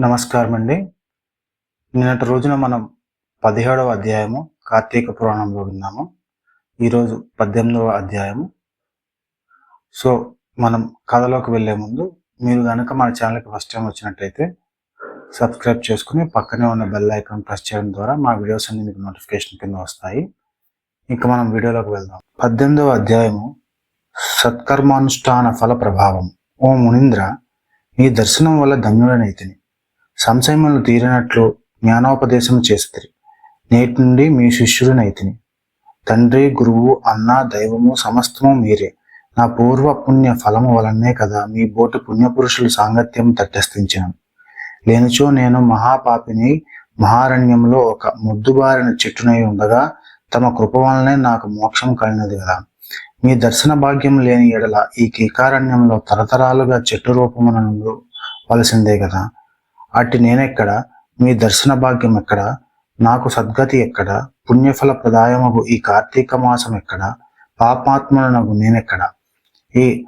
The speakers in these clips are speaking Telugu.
నమస్కారం అండి నిన్నటి రోజున మనం పదిహేడవ అధ్యాయము కార్తీక పురాణంలో విన్నాము. ఈరోజు పద్దెనిమిదవ అధ్యాయము. సో మనం కథలోకి వెళ్ళే ముందు మీరు కనుక మన ఛానల్కి ఫస్ట్ టైం వచ్చినట్టయితే సబ్స్క్రైబ్ చేసుకుని పక్కనే ఉన్న బెల్ ఐకాన్ ప్రెస్ చేయడం ద్వారా మా వీడియోస్ అన్ని మీకు నోటిఫికేషన్ కింద వస్తాయి. ఇంకా మనం వీడియోలోకి వెళ్దాం. పద్దెనిమిదవ అధ్యాయము సత్కర్మానుష్ఠాన ఫల ప్రభావం. ఓ మునీంద్ర నీ దర్శనం వల్ల ధన్యుడనైతిని. సంశయములు తీరినట్లు జ్ఞానోపదేశం చేస్తుంది నేటి నుండి మీ శిష్యుడినైతిని తండ్రి గురువు అన్న దైవము సమస్తము మీరే. నా పూర్వ పుణ్య ఫలము వలనే కదా మీ బోటి పుణ్యపురుషుల సాంగత్యం తటస్థించాను లేనిచో నేను మహాపాపిని మహారణ్యంలో ఒక ముద్దుబారిన చెట్టునై ఉండగా తమ కృప వలనే నాకు మోక్షం కలిగినది కదా. మీ దర్శన భాగ్యం లేని ఎడల ఈ కీకారణ్యంలో తరతరాలుగా చెట్టు రూపమునందు వలసిందే కదా. అట్టి నేనెక్కడ? మీ దర్శన భాగ్యం ఎక్కడ? నాకు సద్గతి ఎక్కడ? పుణ్యఫల ప్రదాయమగు ఈ కార్తీక మాసం ఎక్కడ? పాపాత్మనకు నేనెక్కడ? ఈ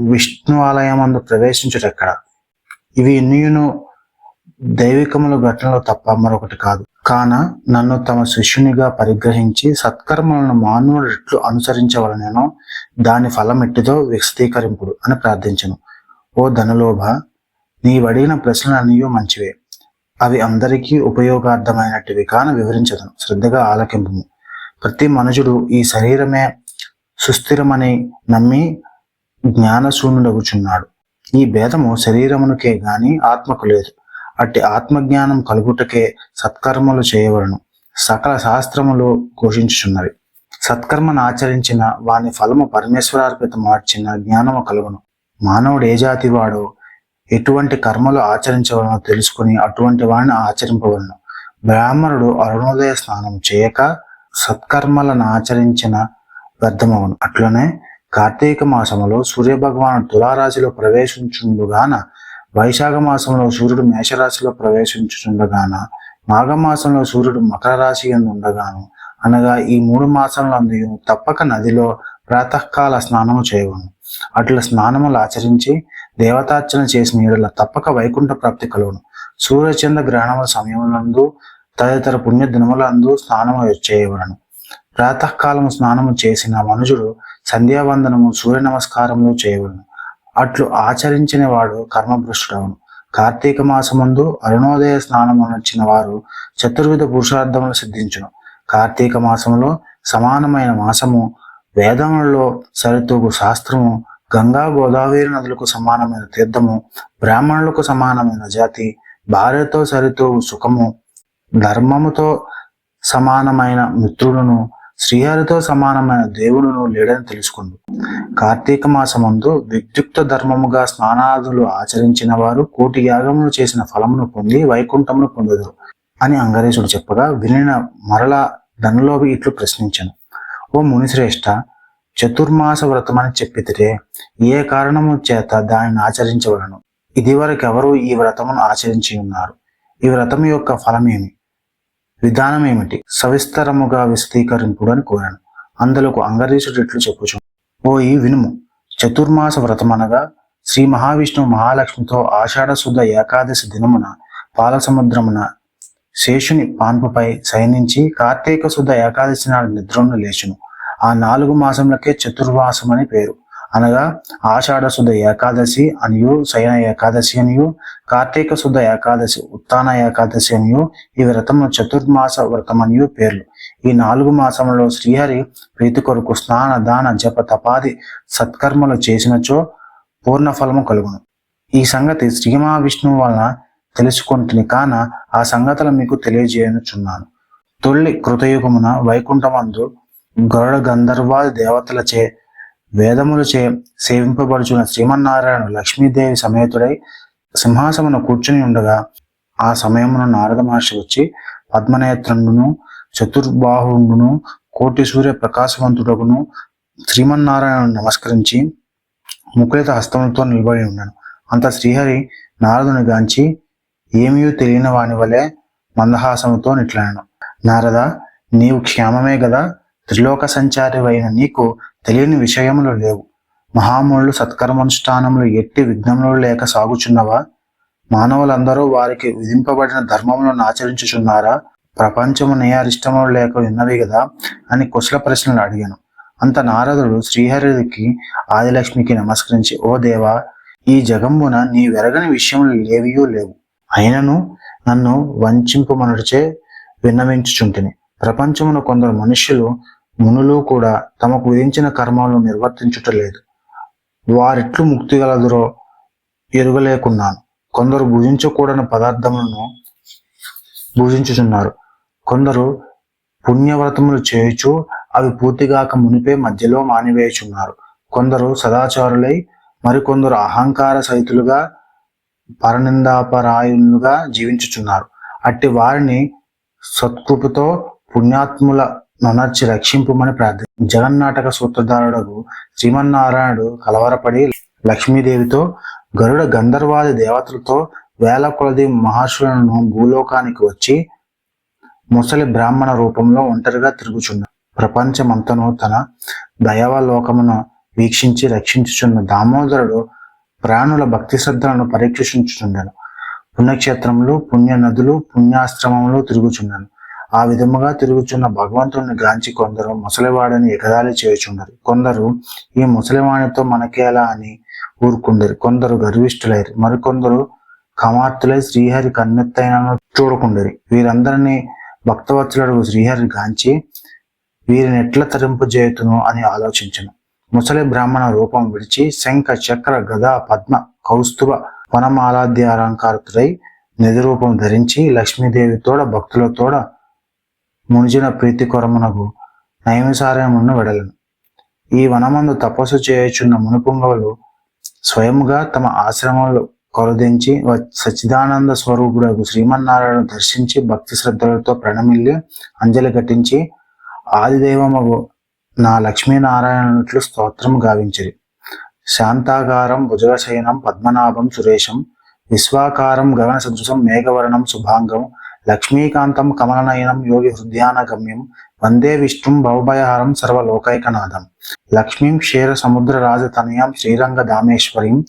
విష్ణు ఆలయమందు ప్రవేశించుటెక్కడ ఇవి ఎన్నియును దైవికముల ఘటనలు తప్ప మరొకటి కాదు. కాన నన్ను తమ శిష్యునిగా పరిగ్రహించి సత్కర్మలను మానవుడు ఎట్లు అనుసరించవలనేనో దాని ఫలమెట్టిదో విశదీకరింపుడు అని ప్రార్థించను. ఓ ధనలోభ నీవడిగిన ప్రశ్నలన్నీ మంచివే. అవి అందరికీ ఉపయోగార్థమైనట్టువి కాన వివరించదను శ్రద్ధగా ఆలకింపు ప్రతి మనుషుడు ఈ శరీరమే సుస్థిరమని నమ్మి జ్ఞానశూన్యుడగుచున్నాడు. ఈ భేదము శరీరమునకే గాని ఆత్మకు లేదు. అట్టి ఆత్మజ్ఞానం కలుగుటకే సత్కర్మలు చేయవలను. సకల శాస్త్రములు ఘోషించుచున్నవి. సత్కర్మను ఆచరించిన వాని ఫలము పరమేశ్వరార్పిత మార్చిన జ్ఞానము కలుగును. మానవుడు ఏ జాతి వాడో ఎటువంటి కర్మలు ఆచరించవలనో తెలుసుకుని అటువంటి వాడిని ఆచరింపవలను. బ్రాహ్మణుడు అరుణోదయ స్నానం చేయక సత్కర్మలను ఆచరించిన వ్యర్థమవును. అట్లనే కార్తీక మాసములో సూర్యభగవాను తులారాశిలో ప్రవేశించుండుగాన వైశాఖ మాసంలో సూర్యుడు మేషరాశిలో ప్రవేశించుచుండగాన మాఘమాసంలో సూర్యుడు మకర రాశి ఎందు ఉండగాను అనగా ఈ మూడు మాసంలో తప్పక నదిలో ప్రాతకాల స్నానము చేయవను అట్లా స్నానములు ఆచరించి దేవతార్చన చేసిన ఏడల తప్పక వైకుంఠ ప్రాప్తి కలుగును. సూర్యచంద్ర గ్రహణముల సమయములందు తదితర పుణ్య దినములందు స్నానము చేయవలను. ప్రాతకాలము స్నానము చేసిన మనుషుడు సంధ్యావందనము సూర్య నమస్కారములు చేయవలను. అట్లు ఆచరించిన వాడు కర్మభ్రష్టుడవును కార్తీక మాసముందు అరుణోదయ స్నానము నచ్చిన వారు చతుర్విధ పురుషార్థములు సిద్ధించును. కార్తీక మాసములో సమానమైన మాసము వేదములలో సరితూగు శాస్త్రము గంగా గోదావరి నదులకు సమానమైన తీర్థము బ్రాహ్మణులకు సమానమైన జాతి భార్యతో సరితో సుఖము ధర్మముతో సమానమైన మిత్రుడును శ్రీహరితో సమానమైన దేవుడును లేడని తెలుసుకుంది. కార్తీక మాసమందు విద్యుక్త ధర్మముగా స్నానాదులు ఆచరించిన వారు కోటి యాగములు చేసిన ఫలమును పొంది వైకుంఠమును పొందుదురు అని అంగరేశుడు చెప్పగా వినిన మరల ధనలోవి ఇట్లు ప్రశ్నించను. ఓ మునిశ్రేష్ఠ చతుర్మాస వ్రతమని చెప్పితే ఏ కారణము చేత దానిని ఆచరించవలను? ఇదివరకెవరు ఈ వ్రతమును ఆచరించి ఉన్నారు? ఈ వ్రతం యొక్క ఫలమేమి? విధానం ఏమిటి? సవిస్తరముగా విశదీకరింపుడు అని కోరాను. అందులోకు అంగరీషుడు ఇట్లు చెప్పుచు ఓ ఈ వినుము చతుర్మాస వ్రతం అనగా శ్రీ మహావిష్ణువు మహాలక్ష్మితో ఆషాఢ శుద్ధ ఏకాదశి దినమున పాలసముద్రమున శేషుని పాన్పుపై శయనించి కార్తీక శుద్ధ ఏకాదశి నాడు నిద్రను లేచును. ఆ నాలుగు మాసములకే చతుర్వాసం అని పేరు. అనగా ఆషాఢ శుద్ధ ఏకాదశి అనియు శయన ఏకాదశి అనియు కార్తీక శుద్ధ ఏకాదశి ఉత్తాన ఏకాదశి అనియు ఈ వ్రతం చతుర్మాస వ్రతం అనియు పేర్లు. ఈ నాలుగు మాసములలో శ్రీహరి ప్రీతి కొరకు స్నాన దాన జప తపాది సత్కర్మలు చేసినచో పూర్ణ ఫలము కలుగును. ఈ సంగతి శ్రీ మహావిష్ణువు వలన తెలుసుకుంటుని కాన ఆ సంగతులు మీకు తెలియజేయనుచున్నాను. తొల్లి కృతయుగమున వైకుంఠమందు గరుడ గంధర్వాది దేవతలచే వేదములచే సేవింపబడుచున్న శ్రీమన్నారాయణ లక్ష్మీదేవి సమేతుడై సింహాసమున కూర్చుని ఉండగా ఆ సమయమున నారద మహర్షి వచ్చి పద్మనేత్రుడును చతుర్బాహుండును కోటి సూర్య ప్రకాశవంతుడకును శ్రీమన్నారాయణ నమస్కరించి ముకులిత హస్తములతో నిలబడి ఉన్నాను. అంత శ్రీహరి నారదుని గాంచి ఏమీ తెలియని వాని వలె మందహాసముతో నిట్లాను నారద నీవు క్షేమమే గదా? త్రిలోక సంచారివైన నీకు తెలియని విషయములు లేవు. మహాములు సత్కర్మానుష్ఠానములు ఎట్టి విఘ్నములు లేక సాగుచున్నవా? మానవులందరూ వారికి విధింపబడిన ధర్మములను ఆచరించుచున్నారా? ప్రపంచము నేయారిష్టములు లేక ఉన్నవి కదా అని కుశల ప్రశ్నలు అడిగాను. అంత నారదుడు శ్రీహరికి ఆదిలక్ష్మికి నమస్కరించి ఓ దేవా ఈ జగంబున నీ వెరగని విషయములు లేవియూ లేవు. అయినను నన్ను వంచింపు వంచింపమనుడిచే విన్నవించుచుంటిని. ప్రపంచమున కొందరు మనుష్యులు మునులు కూడా తమకు విధించిన కర్మలను నిర్వర్తించుట లేదు వారిట్లు ముక్తి గలదురో ఎరుగలేకున్నాను. కొందరు భుజించకూడని పదార్థములను భుజించుచున్నారు. కొందరు పుణ్యవ్రతములు చేయుచు అవి పూర్తిగాక మునిపే మధ్యలో మానివేయుచున్నారు. కొందరు సదాచారులై మరికొందరు అహంకార సహితులుగా పరనిందాపరాయులుగా జీవించుచున్నారు. అట్టి వారిని సత్కృపతో పుణ్యాత్ముల నొనర్చి రక్షింపుమని ప్రార్థి జగన్నాటక సూత్రధారుడు శ్రీమన్నారాయణుడు కలవరపడి లక్ష్మీదేవితో గరుడ గంధర్వాది దేవతలతో వేల కొలది మహర్షులను భూలోకానికి వచ్చి ముసలి బ్రాహ్మణ రూపంలో ఒంటరిగా తిరుగుచున్నాడు ప్రపంచమంతను తన దయవలోకమును వీక్షించి రక్షించుచున్న దామోదరుడు ప్రాణుల భక్తి శ్రద్ధలను పరీక్షించుచుండెను. పుణ్యక్షేత్రములు పుణ్య నదులు పుణ్యాశ్రమములు తిరుగుచున్నాను ఆ విధముగా తిరుగుచున్న భగవంతుని గాంచి కొందరు ముసలివాడిని ఎగదాలి చేయుచుండరు. కొందరు ఈ ముసలివాణితో మనకేలా అని ఊరుకుండరు. కొందరు గర్విష్ఠులైరు. మరికొందరు కమార్తులై శ్రీహరి కన్నెత్తైన చూడకుండరి. వీరందరినీ భక్తవత్సలుడు శ్రీహరి గాంచి వీరిని ఎట్లా తరింపు చేయుతును అని ఆలోచించను. ముసలి బ్రాహ్మణ రూపం విడిచి శంఖ చక్ర గద పద్మ కౌస్తుభ వనమాలాద్యాలంకారుతుడై నిధి రూపం ధరించి లక్ష్మీదేవి తోడ భక్తులతోడ మునిజిన ప్రీతి కొరమునకు నైమిసార్యమును వెడలను. ఈ వనమందు తపస్సు చేయుచున్న మునుపుంగవులు స్వయముగా తమ ఆశ్రమంలో కొలదించి సచిదానంద సచ్చిదానంద స్వరూపుడు శ్రీమన్నారాయణ దర్శించి భక్తి శ్రద్ధలతో ప్రణమిల్లి అంజలి ఘటించి ఆదిదైవమగు నా లక్ష్మీనారాయణట్లు స్తోత్రం గావించిరి. శాంతాకారం భుజగశయనం పద్మనాభం సురేశం విశ్వాకారం గగన సదృశం మేఘవర్ణం శుభాంగం లక్ష్మీకాంతం కమలనయనం యోగి హృదయాన గమ్యం వందే విష్ణుం భవభయహరం సర్వలోకైకనాథం. లక్ష్మీం క్షీర సముద్ర రాజతనయాం శ్రీరంగ దామేశ్వరీం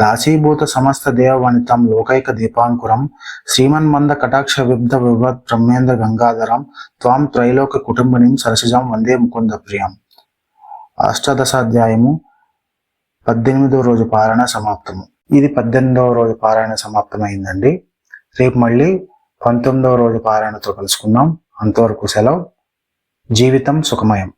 దాసీభూత సమస్త దేవవనితం లోకైక దీపాంకురం శ్రీమన్మంద కటాక్ష విబ్ధ విభత్ బ్రహ్మేంద్ర గంగాధరం త్వాం త్రైలోక కుటుంబినిం సరసిజం వందే ముకుంద ప్రియం అష్టాదశాధ్యాయము పద్దెనిమిదవ రోజు పారాయణ సమాప్తము. ఇది పద్దెనిమిదవ రోజు పారాయణ సమాప్తమైందండి. రేపు మళ్ళీ పంతొమ్మిదవ రోజు పారాయణతో కలుసుకుందాం. అంతవరకు సెలవు. జీవితం సుఖమయం.